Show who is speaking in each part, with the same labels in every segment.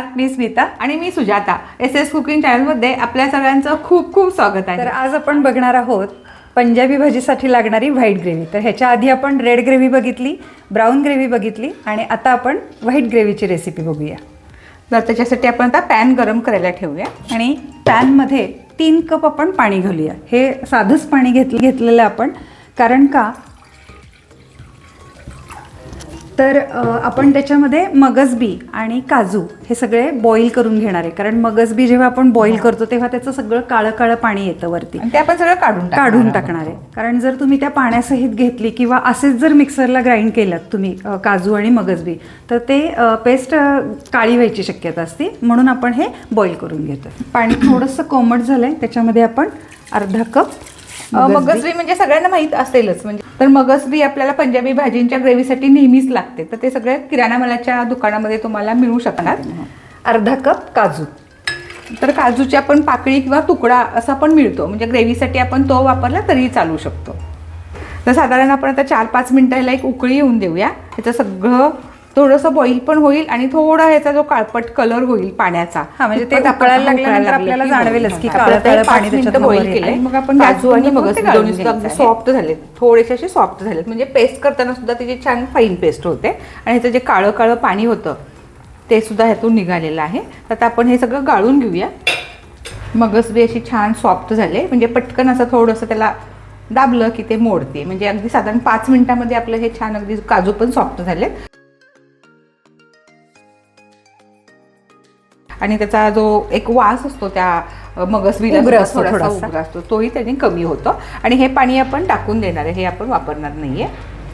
Speaker 1: नमस्कार मी स्मिता
Speaker 2: आणि मी सुजाता. एस एस कुकिंग चॅनलमध्ये आपल्या सगळ्यांचं खूप खूप स्वागत
Speaker 1: तर
Speaker 2: आहे
Speaker 1: आज आपण बघणार आहोत पंजाबी भाजीसाठी लागणारी व्हाईट ग्रेव्ही तर ह्याच्या आधी आपण रेड ग्रेव्ही बघितली ब्राऊन ग्रेव्ही बघितली आणि आता आपण व्हाईट ग्रेव्हीची रेसिपी बघूया.
Speaker 2: तर त्याच्यासाठी आपण आता पॅन गरम करायला ठेवूया
Speaker 1: आणि पॅनमध्ये तीन कप आपण पाणी घालूया. हे साधंच पाणी घेत घेतलेलं आपण. कारण का? तर आपण त्याच्यामध्ये मगजबी आणि काजू हे सगळे बॉईल करून घेणार आहे. कारण मगजबी जेव्हा आपण बॉईल करतो तेव्हा त्याचं सगळं काळं काळं पाणी येतं वरती.
Speaker 2: ते आपण सगळं काढून
Speaker 1: काढून. टाकणार आहे. कारण जर तुम्ही त्या पाण्यासहित घेतली किंवा असेच जर मिक्सरला ग्राइंड केलं तुम्ही काजू आणि मगजबी तर ते पेस्ट काळी व्हायची शक्यता असते. म्हणून आपण हे बॉईल करून घेतो पाणी थोडंसं कोमट झालंय. त्याच्यामध्ये आपण अर्धा कप
Speaker 2: अ, मगजबी म्हणजे सगळ्यांना माहीत असेलच. म्हणजे तर मगजबी आपल्याला पंजाबी भाजींच्या ग्रेव्हीसाठी नेहमीच लागते. तर ते सगळे किराणा मालाच्या दुकानामध्ये तुम्हाला मिळू शकणार.
Speaker 1: अर्धा कप काजू.
Speaker 2: तर काजूची आपण पाकळी किंवा तुकडा असा पण मिळतो. म्हणजे ग्रेव्हीसाठी आपण तो वापरला तरी चालू शकतो. तर साधारण आपण आता चार पाच मिनटं ह्याला एक उकळी येऊन देऊया. ह्याचं सगळं थोडंसं बॉईल पण होईल आणि थोडा ह्याचा जो काळपट कलर होईल पाण्याचा
Speaker 1: हा, म्हणजे ते उकळायला लागल्यानंतर
Speaker 2: लागलं
Speaker 1: आपल्याला जाणवेलच की. काळं पाणी
Speaker 2: मिनिटं
Speaker 1: त्याच्यातनं
Speaker 2: boil
Speaker 1: वर
Speaker 2: केलंय.
Speaker 1: येतं.
Speaker 2: मग आपण काजू आणि अगदी सॉफ्ट झालेत. थोडेसे असे सॉफ्ट झालेत. म्हणजे पेस्ट करताना सुद्धा त्याची छान फाईन पेस्ट होते आणि ह्याचं जे काळं काळं पाणी होतं ते सुद्धा ह्यातून निघालेलं आहे. तर आता आपण हे सगळं गाळून घेऊया. मगच बी अशी छान सॉफ्ट झाले. म्हणजे पटकन असं थोडंसं त्याला दाबलं की ते मोडते. म्हणजे अगदी साधारण पाच मिनिटामध्ये आपलं हे छान अगदी काजू पण सॉफ्ट झाले आणि त्याचा जो एक वास असतो त्या सुद्धा
Speaker 1: असतो
Speaker 2: असतो तोही त्याने कमी होतो. आणि हे पाणी आपण टाकून देणार आहे हे आपण वापरणार नाहीये.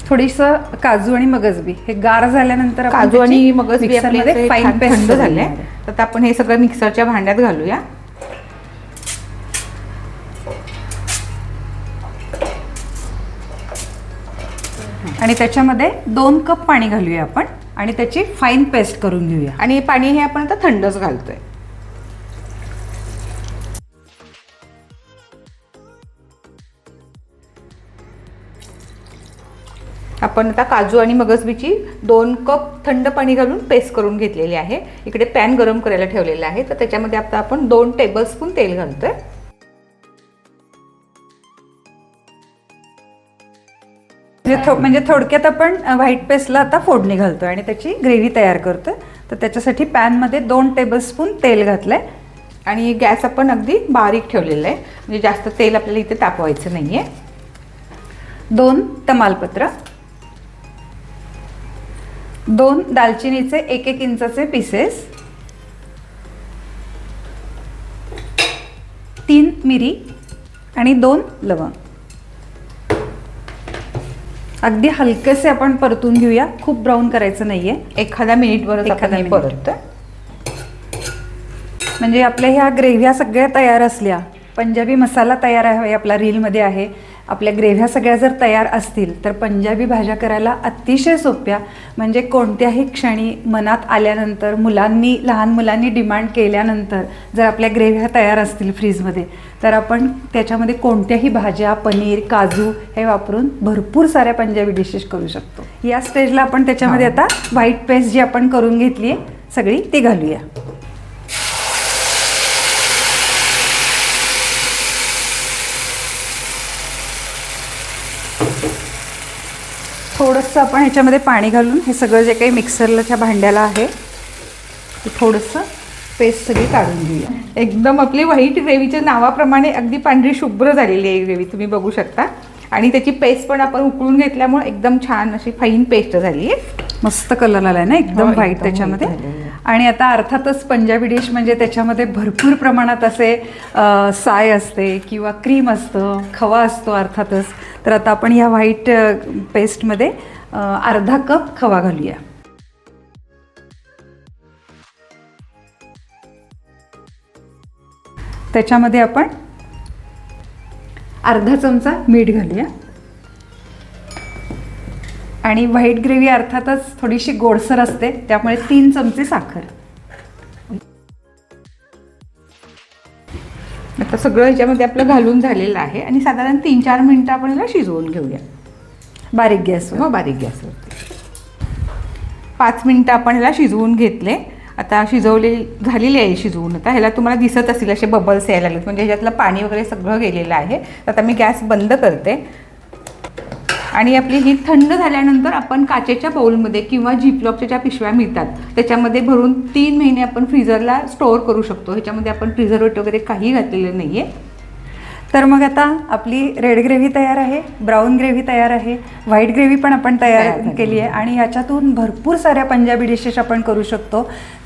Speaker 1: थोडीसं काजू आणि मगजबी हे गार झाल्यानंतर
Speaker 2: काजू आणि मगजबी आपले
Speaker 1: मिक्सरमध्ये
Speaker 2: असे
Speaker 1: फाईन पेस्ट
Speaker 2: झाले. तर आता आपण हे सगळं मिक्सरच्या भांड्यात घालूया.
Speaker 1: आणि त्याच्यामध्ये दोन कप पाणी घालूया आपण. आणि त्याची फाईन पेस्ट करून घेऊया.
Speaker 2: आणि हे पाणी हे आपण आता थंडच घालतोय. आपण आता काजू आणि मगजबीची दोन कप थंड पाणी घालून पेस्ट करून घेतलेली आहे. इकडे पॅन गरम करायला ठेवलेलं आहे. तर त्याच्यामध्ये आता आपण दोन टेबलस्पून तेल घालतोय.
Speaker 1: म्हणजे थो- म्हणजे थोडक्यात आपण व्हाईट पेस्टला आता फोडणी घालतो आणि त्याची ग्रेव्ही तयार करतो तर त्याच्यासाठी पॅनमध्ये दोन टेबलस्पून तेल घातलंय
Speaker 2: आणि गॅस आपण अगदी बारीक ठेवलेला आहे. म्हणजे जास्त तेल आपल्याला इथे तापवायचं आहे
Speaker 1: दोन तमालपत्र. दोन दालचिनीचे एक एक इंचाचे पीसेस तीन मिरी आणि दोन लवंग. अगदी हलकेसे आपण परतून घेऊया. खूप ब्राऊन करायचं नाहीये.
Speaker 2: एखाद्या मिनिटवरच
Speaker 1: मिनिट.
Speaker 2: परततोय.
Speaker 1: म्हणजे आपल्या ह्या ग्रेव्ह्या सगळ्या तयार असल्या पंजाबी मसाला तयार आहे आपला रीलमध्ये आहे. आपल्या ग्रेव्ह्या सगळ्या जर तयार असतील तर पंजाबी भाज्या करायला अतिशय सोप्या. म्हणजे कोणत्याही क्षणी मनात आल्यानंतर मुलांनी लहान मुलांनी डिमांड केल्यानंतर जर आपल्या ग्रेव्ह्या तयार असतील फ्रीजमध्ये तर आपण त्याच्यामध्ये कोणत्याही भाज्या पनीर काजू हे वापरून भरपूर साऱ्या पंजाबी डिशेस करू शकतो. या स्टेजला आपण त्याच्यामध्ये आता व्हाईट पेस्ट जी आपण करून घेतली आहे सगळी ती घालूया. थोडंसं आपण ह्याच्यामध्ये पाणी घालून हे सगळं जे काही मिक्सरच्या भांड्याला आहे ते थोडंसं पेस्ट सगळी काढून घेऊया.
Speaker 2: एकदम आपली व्हाईट ग्रेव्हीच्या नावाप्रमाणे अगदी पांढरी शुभ्र झालेली आहे ग्रेव्ही तुम्ही बघू शकता. आणि त्याची पेस्ट पण आपण उकळून घेतल्यामुळे एकदम छान अशी फाईन पेस्ट झाली आहे.
Speaker 1: मस्त कलर आलाय ना एकदम
Speaker 2: हो,
Speaker 1: व्हाईट
Speaker 2: एकदम
Speaker 1: त्याच्यामध्ये.
Speaker 2: झालेलं आहे.
Speaker 1: आणि आता अर्थातच पंजाबी डिश म्हणजे त्याच्यामध्ये भरपूर प्रमाणात असे साय असते किंवा क्रीम असतं खवा असतो अर्थातच. तर आता आपण ह्या व्हाईट पेस्टमध्ये अर्धा कप खवा घालूया. त्याच्यामध्ये आपण अर्धा चमचा मीठ घालूया. आणि व्हाईट ग्रेव्ही अर्थातच थोडीशी गोडसर असते त्यामुळे तीन चमचे साखर.
Speaker 2: आता सगळं ह्याच्यामध्ये आपलं घालून झालेलं आहे आणि साधारण तीन चार मिनिटं आपण याला शिजवून घेऊया.
Speaker 1: बारीक गॅसवर
Speaker 2: हो बारीक गॅसवरती पाच मिनिटं आपण ह्याला शिजवून घेतले. आता शिजवलेली झालेली आहे शिजवून. आता ह्याला तुम्हाला दिसत असतील असे बबल्स यायला लागलेत. म्हणजे ह्याच्यातलं पाणी वगैरे सगळं गेलेलं आहे. तर आता मी गॅस बंद करते. आणि आपली ही थंड झाल्यानंतर आपण काचेच्या बाउलमध्ये किंवा जिपलॉकच्या ज्या पिशव्या मिळतात त्याच्यामध्ये भरून तीन महिने आपण फ्रीजरला स्टोअर करू शकतो. ह्याच्यामध्ये आपण प्रिझर्वेट वगैरे काही घातलेलं नाही आहे
Speaker 1: तर मग आता आपली रेड ग्रेव्ही तयार आहे ब्राऊन ग्रेव्ही तयार आहे व्हाईट ग्रेव्ही पण आपण
Speaker 2: तयार.
Speaker 1: केली आहे आणि याच्यातून भरपूर साऱ्या पंजाबी डिशेस आपण करू शकतो.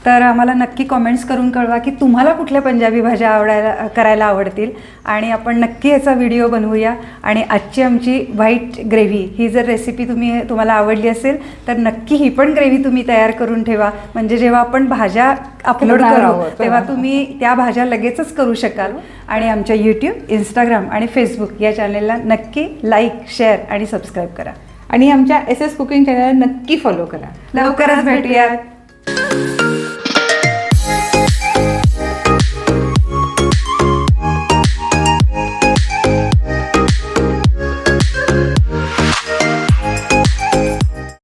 Speaker 1: तर आम्हाला नक्की कॉमेंट्स करून कळवा की तुम्हाला कुठल्या पंजाबी भाज्या आवडायला करायला आवडतील. आणि आपण नक्की याचा व्हिडिओ बनवूया. आणि आजची आमची व्हाईट ग्रेव्ही ही जर रेसिपी तुम्ही तुम्हाला आवडली असेल तर नक्की ही पण ग्रेव्ही तुम्ही तयार करून ठेवा. म्हणजे जेव्हा आपण भाज्या अपलोड करू
Speaker 2: तेव्हा.
Speaker 1: तुम्ही त्या भाज्या लगेचच करू शकाल. आणि आमच्या यूट्यूब इंस्टाग्राम आणि फेसबुक या चॅनेलला नक्की लाईक शेअर आणि सबस्क्राईब करा.
Speaker 2: आणि आमच्या एस एस कुकिंग चॅनलला नक्की फॉलो करा.
Speaker 1: लवकरच भेटूयात.